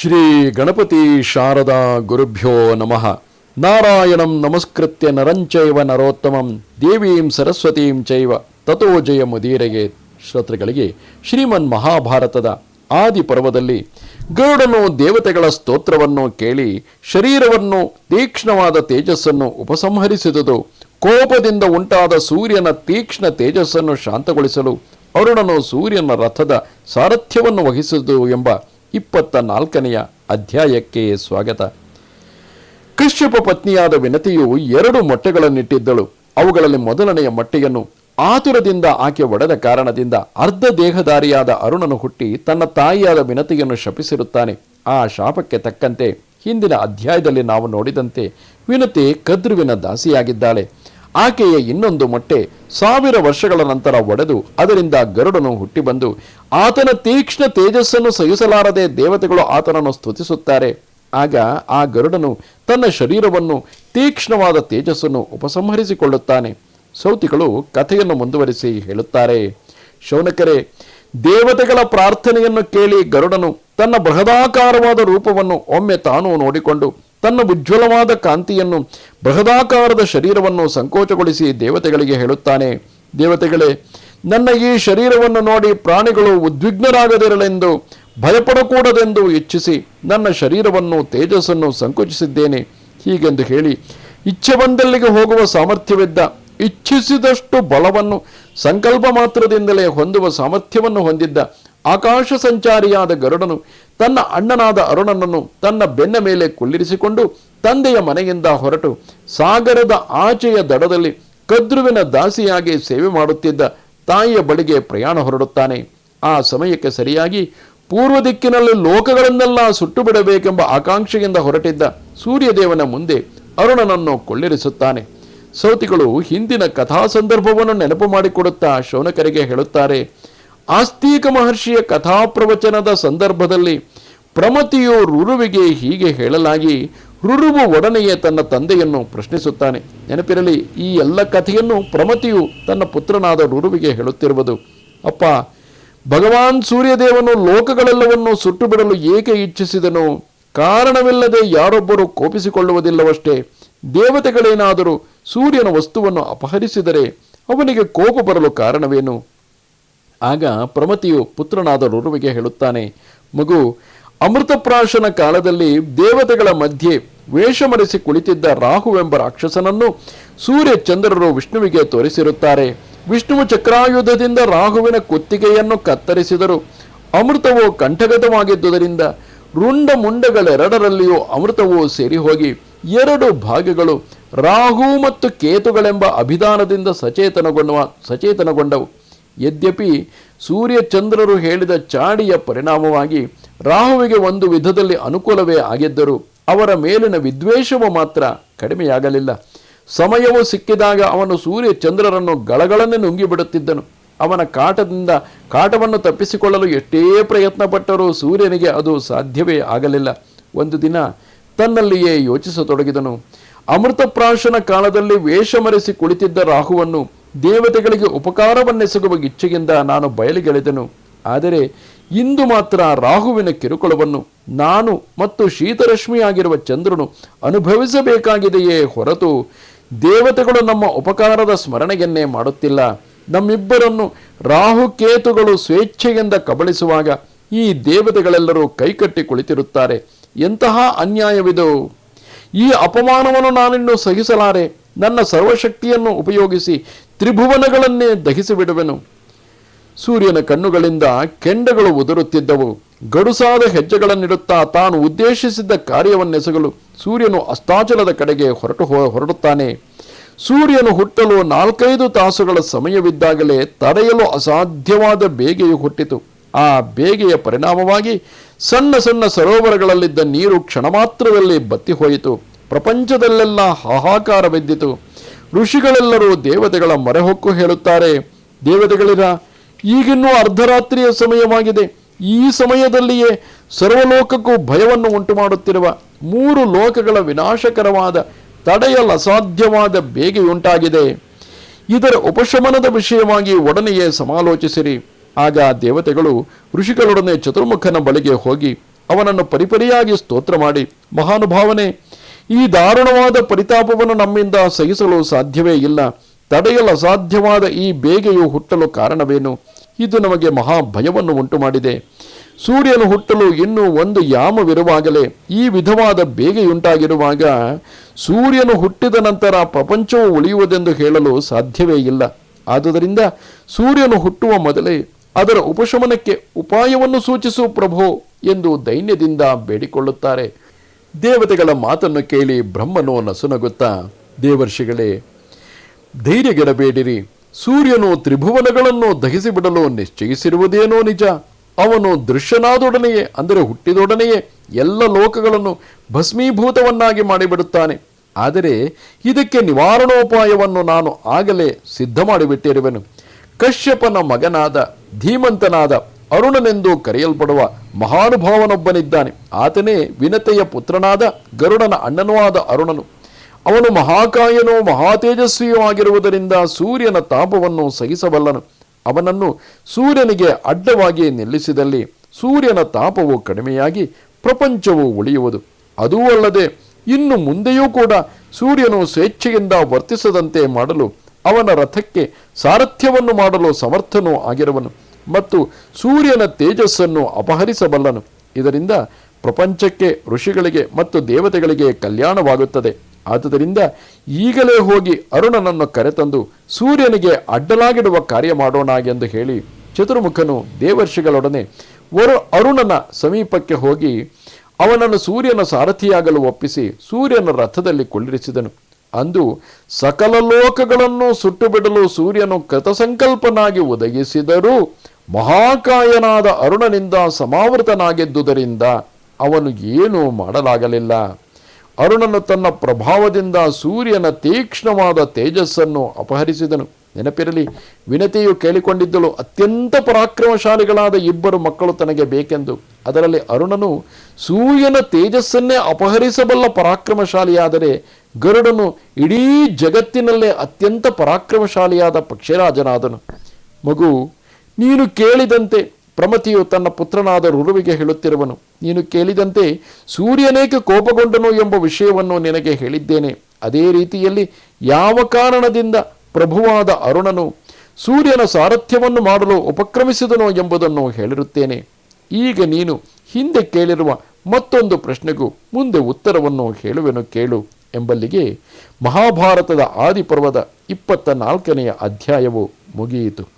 ಶ್ರೀ ಗಣಪತಿ ಶಾರದಾ ಗುರುಭ್ಯೋ ನಮಃ. ನಾರಾಯಣಂ ನಮಸ್ಕೃತ್ಯ ನರಂಚೈವ ನರೋತ್ತಮಂ ದೇವೀಂ ಸರಸ್ವತೀಂ ಚೈವ. ತಥೋ ಜಯ ಮುದೀರೆಗೆ ಶ್ರೋತೃಗಳಿಗೆ ಶ್ರೀಮನ್ ಮಹಾಭಾರತದ ಆದಿ ಪರ್ವದಲ್ಲಿ ಗರುಡನು ದೇವತೆಗಳ ಸ್ತೋತ್ರವನ್ನು ಕೇಳಿ ಶರೀರವನ್ನು, ತೀಕ್ಷ್ಣವಾದ ತೇಜಸ್ಸನ್ನು ಉಪಸಂಹರಿಸಿದುದು. ಕೋಪದಿಂದ ಉಂಟಾದ ಸೂರ್ಯನ ತೀಕ್ಷ್ಣ ತೇಜಸ್ಸನ್ನು ಶಾಂತಗೊಳಿಸಲು ಅರುಣನು ಸೂರ್ಯನ ರಥದ ಸಾರಥ್ಯವನ್ನು ವಹಿಸಿದು ಎಂಬ ಇಪ್ಪತ್ತ ನಾಲ್ಕನೆಯ ಅಧ್ಯಾಯಕ್ಕೆ ಸ್ವಾಗತ. ಕಶ್ಯಪ ಪತ್ನಿಯಾದ ವಿನತಿಯು ಎರಡು ಮೊಟ್ಟೆಗಳನ್ನಿಟ್ಟಿದ್ದಳು. ಅವುಗಳಲ್ಲಿ ಮೊದಲನೆಯ ಮೊಟ್ಟೆಯನ್ನು ಆತುರದಿಂದ ಆಕೆ ಒಡೆದ ಕಾರಣದಿಂದ ಅರ್ಧ ದೇಹಧಾರಿಯಾದ ಅರುಣನು ಹುಟ್ಟಿ ತನ್ನ ತಾಯಿಯಾದ ವಿನತಿಯನ್ನು ಶಪಿಸಿರುತ್ತಾನೆ. ಆ ಶಾಪಕ್ಕೆ ತಕ್ಕಂತೆ ಹಿಂದಿನ ಅಧ್ಯಾಯದಲ್ಲಿ ನಾವು ನೋಡಿದಂತೆ ವಿನತಿ ಕದ್ರುವಿನ ದಾಸಿಯಾಗಿದ್ದಾಳೆ. ಆಕೆಯ ಇನ್ನೊಂದು ಮೊಟ್ಟೆ ಸಾವಿರ ವರ್ಷಗಳ ನಂತರ ಒಡೆದು ಅದರಿಂದ ಗರುಡನು ಹುಟ್ಟಿಬಂದು ಆತನ ತೀಕ್ಷ್ಣ ತೇಜಸ್ಸನ್ನು ಸಹಿಸಲಾರದೆ ದೇವತೆಗಳು ಆತನನ್ನು ಸ್ತುತಿಸುತ್ತಾರೆ. ಆಗ ಆ ಗರುಡನು ತನ್ನ ಶರೀರವನ್ನು ತೀಕ್ಷ್ಣವಾದ ತೇಜಸ್ಸನ್ನು ಉಪಸಂಹರಿಸಿಕೊಳ್ಳುತ್ತಾನೆ. ಸೌತಿಗಳು ಕಥೆಯನ್ನು ಮುಂದುವರಿಸಿ ಹೇಳುತ್ತಾರೆ. ಶೌನಕರೆ, ದೇವತೆಗಳ ಪ್ರಾರ್ಥನೆಯನ್ನು ಕೇಳಿ ಗರುಡನು ತನ್ನ ಬೃಹದಾಕಾರವಾದ ರೂಪವನ್ನು ಒಮ್ಮೆ ತಾನು ನೋಡಿಕೊಂಡು ತನ್ನ ಉಜ್ವಲವಾದ ಕಾಂತಿಯನ್ನು ಬೃಹದಾಕಾರದ ಶರೀರವನ್ನು ಸಂಕೋಚಗೊಳಿಸಿ ದೇವತೆಗಳಿಗೆ ಹೇಳುತ್ತಾನೆ, ದೇವತೆಗಳೇ, ನನ್ನ ಈ ಶರೀರವನ್ನು ನೋಡಿ ಪ್ರಾಣಿಗಳು ಉದ್ವಿಗ್ನರಾಗದಿರಲೆಂದು, ಭಯಪಡಕೂಡದೆಂದು ಇಚ್ಛಿಸಿ ನನ್ನ ಶರೀರವನ್ನು ತೇಜಸ್ಸನ್ನು ಸಂಕೋಚಿಸಿದ್ದೇನೆ. ಹೀಗೆಂದು ಹೇಳಿ ಇಚ್ಛೆ ಬಂದಲ್ಲಿಗೆ ಹೋಗುವ ಸಾಮರ್ಥ್ಯವಿದ್ದ, ಇಚ್ಛಿಸಿದಷ್ಟು ಬಲವನ್ನು ಸಂಕಲ್ಪ ಮಾತ್ರದಿಂದಲೇ ಹೊಂದುವ ಸಾಮರ್ಥ್ಯವನ್ನು ಹೊಂದಿದ್ದ ಆಕಾಶ ಸಂಚಾರಿಯಾದ ಗರುಡನು ತನ್ನ ಅಣ್ಣನಾದ ಅರುಣನನ್ನು ತನ್ನ ಬೆನ್ನ ಮೇಲೆ ಕುಳ್ಳಿರಿಸಿಕೊಂಡು ತಂದೆಯ ಮನೆಯಿಂದ ಹೊರಟು ಸಾಗರದ ಆಚೆಯ ದಡದಲ್ಲಿ ಕದ್ರುವಿನ ದಾಸಿಯಾಗಿ ಸೇವೆ ಮಾಡುತ್ತಿದ್ದ ತಾಯಿಯ ಬಳಿಗೆ ಪ್ರಯಾಣ ಹೊರಡುತ್ತಾನೆ. ಆ ಸಮಯಕ್ಕೆ ಸರಿಯಾಗಿ ಪೂರ್ವ ದಿಕ್ಕಿನಲ್ಲಿ ಲೋಕಗಳನ್ನೆಲ್ಲ ಸುಟ್ಟು ಬಿಡಬೇಕೆಂಬ ಆಕಾಂಕ್ಷೆಯಿಂದ ಹೊರಟಿದ್ದ ಸೂರ್ಯದೇವನ ಮುಂದೆ ಅರುಣನನ್ನು ಕೊಳ್ಳಿರಿಸುತ್ತಾನೆ ಸೌತಿಗಳು ಹಿಂದಿನ ಕಥಾ ಸಂದರ್ಭವನ್ನು ನೆನಪು ಮಾಡಿಕೊಡುತ್ತಾ ಶೌನಕರಿಗೆ ಹೇಳುತ್ತಾರೆ ಆಸ್ತಿಕ ಮಹರ್ಷಿಯ ಕಥಾಪ್ರವಚನದ ಸಂದರ್ಭದಲ್ಲಿ ಪ್ರಮತಿಯು ರುರುವಿಗೆ ಹೀಗೆ ಹೇಳಲಾಗಿ, ರುರುವು ಒಡನೆಯೇ ತನ್ನ ತಂದೆಯನ್ನು ಪ್ರಶ್ನಿಸುತ್ತಾನೆ. ನೆನಪಿರಲಿ, ಈ ಎಲ್ಲ ಕಥೆಯನ್ನು ಪ್ರಮತಿಯು ತನ್ನ ಪುತ್ರನಾದ ರುರುವಿಗೆ ಹೇಳುತ್ತಿರುವುದು. ಅಪ್ಪ, ಭಗವಾನ್ ಸೂರ್ಯದೇವನು ಲೋಕಗಳೆಲ್ಲವನ್ನು ಸುಟ್ಟು ಬಿಡಲು ಏಕೆ ಇಚ್ಛಿಸಿದನು? ಕಾರಣವಿಲ್ಲದೆ ಯಾರೊಬ್ಬರು ಕೋಪಿಸಿಕೊಳ್ಳುವುದಿಲ್ಲವಷ್ಟೇ. ದೇವತೆಗಳೇನಾದರೂ ಸೂರ್ಯನ ವಸ್ತುವನ್ನು ಅಪಹರಿಸಿದರೆ ಅವನಿಗೆ ಕೋಪ ಬರಲು ಕಾರಣವೇನು? ಆಗ ಪ್ರಮತಿಯು ಪುತ್ರನಾದ ರುರುವಿಗೆ ಹೇಳುತ್ತಾನೆ, ಮಗು, ಅಮೃತಪ್ರಾಶನ ಕಾಲದಲ್ಲಿ ದೇವತೆಗಳ ಮಧ್ಯೆ ವೇಷಮರೆಸಿ ಕುಳಿತಿದ್ದ ರಾಹುವೆಂಬ ರಾಕ್ಷಸನನ್ನು ಸೂರ್ಯ ಚಂದ್ರರು ವಿಷ್ಣುವಿಗೆ ತೋರಿಸಿರುತ್ತಾರೆ. ವಿಷ್ಣುವು ಚಕ್ರಾಯುಧದಿಂದ ರಾಹುವಿನ ಕುತ್ತಿಗೆಯನ್ನು ಕತ್ತರಿಸಿದರು. ಅಮೃತವು ಕಂಠಗತವಾಗಿದ್ದುದರಿಂದ ರುಂಡ ಮುಂಡಗಳೆರಡರಲ್ಲಿಯೂ ಅಮೃತವು ಸೇರಿ ಹೋಗಿ ಎರಡು ಭಾಗಗಳು ರಾಹು ಮತ್ತು ಕೇತುಗಳೆಂಬ ಅಭಿಧಾನದಿಂದ ಸಚೇತನಗೊಂಡ ಸಚೇತನಗೊಂಡವು. ಯದ್ಯಪಿ ಸೂರ್ಯಚಂದ್ರರು ಹೇಳಿದ ಚಾಡಿಯ ಪರಿಣಾಮವಾಗಿ ರಾಹುವಿಗೆ ಒಂದು ವಿಧದಲ್ಲಿ ಅನುಕೂಲವೇ ಆಗಿದ್ದರೂ ಅವರ ಮೇಲಿನ ವಿದ್ವೇಷವು ಮಾತ್ರ ಕಡಿಮೆಯಾಗಲಿಲ್ಲ. ಸಮಯವು ಸಿಕ್ಕಿದಾಗ ಅವನು ಸೂರ್ಯ ಚಂದ್ರರನ್ನು ಗಳಗಳನ್ನೇ ನುಂಗಿಬಿಡುತ್ತಿದ್ದನು. ಅವನ ಕಾಟದಿಂದ ಕಾಟವನ್ನು ತಪ್ಪಿಸಿಕೊಳ್ಳಲು ಎಷ್ಟೇ ಪ್ರಯತ್ನಪಟ್ಟರೂ ಸೂರ್ಯನಿಗೆ ಅದು ಸಾಧ್ಯವೇ ಆಗಲಿಲ್ಲ. ಒಂದು ದಿನ ತನ್ನಲ್ಲಿಯೇ ಯೋಚಿಸತೊಡಗಿದನು. ಅಮೃತಪ್ರಾಶನ ಕಾಲದಲ್ಲಿ ವೇಷಮರೆಸಿ ಕುಳಿತಿದ್ದ ರಾಹುವನ್ನು ದೇವತೆಗಳಿಗೆ ಉಪಕಾರವನ್ನೆಸಗುವ ಇಚ್ಛೆಯಿಂದ ನಾನು ಬಯಲಿಗೆಳೆದನು. ಆದರೆ ಇಂದು ಮಾತ್ರ ರಾಹುವಿನ ಕಿರುಕುಳವನ್ನು ನಾನು ಮತ್ತು ಶೀತರಶ್ಮಿಯಾಗಿರುವ ಚಂದ್ರನು ಅನುಭವಿಸಬೇಕಾಗಿದೆಯೇ ಹೊರತು ದೇವತೆಗಳು ನಮ್ಮ ಉಪಕಾರದ ಸ್ಮರಣೆಯನ್ನೇ ಮಾಡುತ್ತಿಲ್ಲ. ನಮ್ಮಿಬ್ಬರನ್ನು ರಾಹುಕೇತುಗಳು ಸ್ವೇಚ್ಛೆಯಿಂದ ಕಬಳಿಸುವಾಗ ಈ ದೇವತೆಗಳೆಲ್ಲರೂ ಕೈಕಟ್ಟಿ ಕುಳಿತಿರುತ್ತಾರೆ. ಎಂತಹ ಅನ್ಯಾಯವಿದು? ಈ ಅಪಮಾನವನ್ನು ನಾನಿನ್ನೂ ಸಹಿಸಲಾರೆ. ನನ್ನ ಸರ್ವಶಕ್ತಿಯನ್ನು ಉಪಯೋಗಿಸಿ ತ್ರಿಭುವನಗಳನ್ನೇ ದಹಿಸಿಬಿಡುವೆನು. ಸೂರ್ಯನ ಕಣ್ಣುಗಳಿಂದ ಕೆಂಡಗಳು ಉದುರುತ್ತಿದ್ದವು. ಗಡುಸಾದ ಹೆಜ್ಜೆಗಳನ್ನಿಡುತ್ತಾ ತಾನು ಉದ್ದೇಶಿಸಿದ್ದ ಕಾರ್ಯವನ್ನೆಸಗಲು ಸೂರ್ಯನು ಅಸ್ತಾಚಲದ ಕಡೆಗೆ ಹೊರಟು ಹೊರಡುತ್ತಾನೆ. ಸೂರ್ಯನು ಹುಟ್ಟಲು ನಾಲ್ಕೈದು ತಾಸುಗಳ ಸಮಯವಿದ್ದಾಗಲೇ ತಡೆಯಲು ಅಸಾಧ್ಯವಾದ ಬೇಗೆಯು ಹುಟ್ಟಿತು. ಆ ಬೇಗೆಯ ಪರಿಣಾಮವಾಗಿ ಸಣ್ಣ ಸಣ್ಣ ಸರೋವರಗಳಲ್ಲಿದ್ದ ನೀರು ಕ್ಷಣ ಮಾತ್ರದಲ್ಲಿ ಬತ್ತಿ ಹೋಯಿತು ಪ್ರಪಂಚದಲ್ಲೆಲ್ಲ ಹಾಹಾಕಾರವೆದ್ದಿತು ಋಷಿಗಳೆಲ್ಲರೂ ದೇವತೆಗಳ ಮೊರೆಹೊಕ್ಕು ಹೇಳುತ್ತಾರೆ. ದೇವತೆಗಳಿರ, ಈಗಿನ್ನೂ ಅರ್ಧರಾತ್ರಿಯ ಸಮಯವಾಗಿದೆ. ಈ ಸಮಯದಲ್ಲಿಯೇ ಸರ್ವಲೋಕಕ್ಕೂ ಭಯವನ್ನು ಉಂಟು ಮಾಡುತ್ತಿರುವ ಮೂರು ಲೋಕಗಳ ವಿನಾಶಕರವಾದ ತಡೆಯಲು ಅಸಾಧ್ಯವಾದ ಬೇಗೆಯುಂಟಾಗಿದೆ. ಇದರ ಉಪಶಮನದ ವಿಷಯವಾಗಿ ಒಡನೆಯೇ ಸಮಾಲೋಚಿಸಿರಿ. ಆಗ ದೇವತೆಗಳು ಋಷಿಗಳೊಡನೆ ಚತುರ್ಮುಖನ ಬಳಿಗೆ ಹೋಗಿ ಅವನನ್ನು ಪರಿಪರಿಯಾಗಿ ಸ್ತೋತ್ರ ಮಾಡಿ ಮಹಾನುಭಾವನೆ ಈ ದಾರುಣವಾದ ಪರಿತಾಪವನ್ನು ನಮ್ಮಿಂದ ಸಹಿಸಲು ಸಾಧ್ಯವೇ ಇಲ್ಲ. ತಡೆಯಲು ಅಸಾಧ್ಯವಾದ ಈ ಬೇಗೆಯು ಹುಟ್ಟಲು ಕಾರಣವೇನು? ಇದು ನಮಗೆ ಮಹಾ ಭಯವನ್ನು ಉಂಟು ಮಾಡಿದೆ ಸೂರ್ಯನು ಹುಟ್ಟಲು ಇನ್ನೂ ಒಂದು ಯಾಮವಿರುವಾಗಲೇ ಈ ವಿಧವಾದ ಬೇಗೆಯುಂಟಾಗಿರುವಾಗ ಸೂರ್ಯನು ಹುಟ್ಟಿದ ನಂತರ ಪ್ರಪಂಚವು ಉಳಿಯುವುದೆಂದು ಹೇಳಲು ಸಾಧ್ಯವೇ ಇಲ್ಲ. ಆದುದರಿಂದ ಸೂರ್ಯನು ಹುಟ್ಟುವ ಮೊದಲೇ ಅದರ ಉಪಶಮನಕ್ಕೆ ಉಪಾಯವನ್ನು ಸೂಚಿಸು ಪ್ರಭೋ ಎಂದು ದೈನ್ಯದಿಂದ ಬೇಡಿಕೊಳ್ಳುತ್ತಾರೆ. ದೇವತೆಗಳ ಮಾತನ್ನು ಕೇಳಿ ಬ್ರಹ್ಮನು ನಸುನಗುತ್ತಾ, ದೇವರ್ಷಿಗಳೇ, ಧೈರ್ಯಗೆಡಬೇಡಿರಿ. ಸೂರ್ಯನು ತ್ರಿಭುವನಗಳನ್ನು ದಹಿಸಿಬಿಡಲು ನಿಶ್ಚಯಿಸಿರುವುದೇನೋ ನಿಜ. ಅವನು ದೃಶ್ಯನಾದೊಡನೆಯೇ, ಅಂದರೆ ಹುಟ್ಟಿದೊಡನೆಯೇ, ಎಲ್ಲ ಲೋಕಗಳನ್ನು ಭಸ್ಮೀಭೂತವನ್ನಾಗಿ ಮಾಡಿಬಿಡುತ್ತಾನೆ. ಆದರೆ ಇದಕ್ಕೆ ನಿವಾರಣೋಪಾಯವನ್ನು ನಾನು ಆಗಲೇ ಸಿದ್ಧ ಮಾಡಿಬಿಟ್ಟಿರುವೆನು ಕಶ್ಯಪನ ಮಗನಾದ ಧೀಮಂತನಾದ ಅರುಣನೆಂದು ಕರೆಯಲ್ಪಡುವ ಮಹಾನುಭಾವನೊಬ್ಬನಿದ್ದಾನೆ. ಆತನೇ ವಿನತೆಯ ಪುತ್ರನಾದ ಗರುಡನ ಅಣ್ಣನೂ ಆದ ಅರುಣನು. ಅವನು ಮಹಾಕಾಯನೋ ಮಹಾತೇಜಸ್ವಿಯೂ ಆಗಿರುವುದರಿಂದ ಸೂರ್ಯನ ತಾಪವನ್ನು ಸಹಿಸಬಲ್ಲನು. ಅವನನ್ನು ಸೂರ್ಯನಿಗೆ ಅಡ್ಡವಾಗಿ ನಿಲ್ಲಿಸಿದಲ್ಲಿ ಸೂರ್ಯನ ತಾಪವು ಕಡಿಮೆಯಾಗಿ ಪ್ರಪಂಚವು ಉಳಿಯುವುದು. ಅದೂ ಅಲ್ಲದೆ ಇನ್ನು ಮುಂದೆಯೂ ಕೂಡ ಸೂರ್ಯನು ಸ್ವೇಚ್ಛೆಯಿಂದ ವರ್ತಿಸದಂತೆ ಮಾಡಲು ಅವನ ರಥಕ್ಕೆ ಸಾರಥ್ಯವನ್ನು ಮಾಡಲು ಸಮರ್ಥನೂ ಆಗಿರುವನು. ಮತ್ತು ಸೂರ್ಯನ ತೇಜಸ್ಸನ್ನು ಅಪಹರಿಸಬಲ್ಲನು. ಇದರಿಂದ ಪ್ರಪಂಚಕ್ಕೆ ಋಷಿಗಳಿಗೆ ಮತ್ತು ದೇವತೆಗಳಿಗೆ ಕಲ್ಯಾಣವಾಗುತ್ತದೆ. ಆದುದರಿಂದ ಈಗಲೇ ಹೋಗಿ ಅರುಣನನ್ನು ಕರೆತಂದು ಸೂರ್ಯನಿಗೆ ಅಡ್ಡಲಾಗಿಡುವ ಕಾರ್ಯ ಮಾಡೋಣ ಎಂದು ಹೇಳಿ ಚತುರ್ಮುಖನು ದೇವರ್ಷಿಗಳೊಡನೆ ವರು ಅರುಣನ ಸಮೀಪಕ್ಕೆ ಹೋಗಿ ಅವನನ್ನು ಸೂರ್ಯನ ಸಾರಥಿಯಾಗಲು ಒಪ್ಪಿಸಿ ಸೂರ್ಯನ ರಥದಲ್ಲಿ ಕುಳ್ಳಿರಿಸಿದನು. ಅಂದು ಸಕಲ ಲೋಕಗಳನ್ನು ಸುಟ್ಟು ಬಿಡಲು ಸೂರ್ಯನು ಕೃತಸಂಕಲ್ಪನಾಗಿ ಉದಯಿಸಿದರೂ ಮಹಾಕಾಯನಾದ ಅರುಣನಿಂದ ಸಮಾವೃತನಾಗಿದ್ದುದರಿಂದ ಅವನು ಏನೂ ಮಾಡಲಾಗಲಿಲ್ಲ. ಅರುಣನು ತನ್ನ ಪ್ರಭಾವದಿಂದ ಸೂರ್ಯನ ತೀಕ್ಷ್ಣವಾದ ತೇಜಸ್ಸನ್ನು ಅಪಹರಿಸಿದನು. ನೆನಪಿರಲಿ, ವಿನತಿಯು ಕೇಳಿಕೊಂಡಿದ್ದಳು ಅತ್ಯಂತ ಪರಾಕ್ರಮಶಾಲಿಗಳಾದ ಇಬ್ಬರು ಮಕ್ಕಳು ತನಗೆ ಬೇಕೆಂದು. ಅದರಲ್ಲಿ ಅರುಣನು ಸೂರ್ಯನ ತೇಜಸ್ಸನ್ನೇ ಅಪಹರಿಸಬಲ್ಲ ಪರಾಕ್ರಮಶಾಲಿಯಾದರೆ ಗರುಡನು ಇಡೀ ಜಗತ್ತಿನಲ್ಲೇ ಅತ್ಯಂತ ಪರಾಕ್ರಮಶಾಲಿಯಾದ ಪಕ್ಷಿರಾಜನಾದನು. ಮಗು ನೀನು ಕೇಳಿದಂತೆ ಪ್ರಮತಿಯು ತನ್ನ ಪುತ್ರನಾದ ರುರುವಿಗೆ ಹೇಳುತ್ತಿರುವನು. ನೀನು ಕೇಳಿದಂತೆ ಸೂರ್ಯನೇಕೆ ಕೋಪಗೊಂಡನು ಎಂಬ ವಿಷಯವನ್ನು ನಿನಗೆ ಹೇಳಿದ್ದೇನೆ. ಅದೇ ರೀತಿಯಲ್ಲಿ ಯಾವ ಕಾರಣದಿಂದ ಪ್ರಭುವಾದ ಅರುಣನು ಸೂರ್ಯನ ಸಾರಥ್ಯವನ್ನು ಮಾಡಲು ಉಪಕ್ರಮಿಸಿದನು ಎಂಬುದನ್ನು ಹೇಳಿರುತ್ತೇನೆ. ಈಗ ನೀನು ಹಿಂದೆ ಕೇಳಿರುವ ಮತ್ತೊಂದು ಪ್ರಶ್ನೆಗೂ ಮುಂದೆ ಉತ್ತರವನ್ನು ಹೇಳುವೆನು ಕೇಳು ಎಂಬಲ್ಲಿಗೆ ಮಹಾಭಾರತದ ಆದಿಪರ್ವದ ಇಪ್ಪತ್ತ ನಾಲ್ಕನೆಯ ಅಧ್ಯಾಯವು ಮುಗಿಯಿತು.